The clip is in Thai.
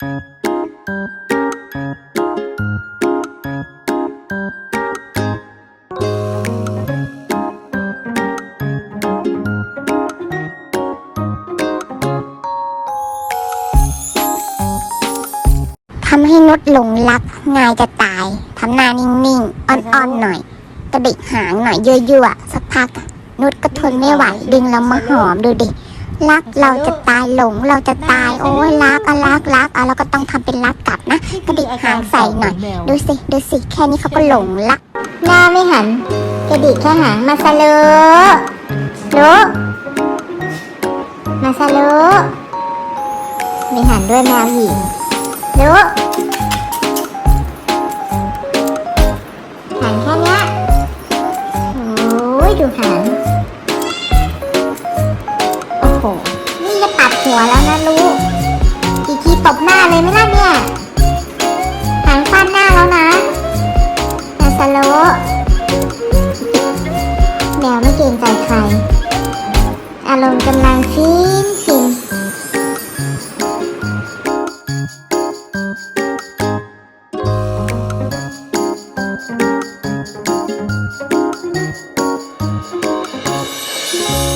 ทำให้นุชหลงรักง่ายจะตาย ทำหน้านิ่งๆ อ่อนๆหน่อยกระดิกหางหน่อยยั่วๆ สักพัก นุชก็ทนไม่ไหวดึงเรามาหอมดูดิ รักเราจะตายหลงเราจะตาย โอ้ยรักอะรักรั กอะเราก็ต้องทำเป็นรักกลับนะกระดิกหางใส่หน่อย ดูสิ ดูสิ แค่นี้เขาก็หลงละหน้าไม่หัน กระดิกแค่หางมาซะเลอะโลมาซะเลอะไม่หันด้วยแมวหญิงโลหันแค่เนี้ยโอ้ยดูหันโอ้โห นี่จะตัดหัวแล้วนะลูกกี่ทีตบหน้า เลยไม่ล่ะเนี่ยหางฟาดหน้าแล้วนะนาสโลแมวไม่เกรงใจใคร อารมณ์กำลังฟิน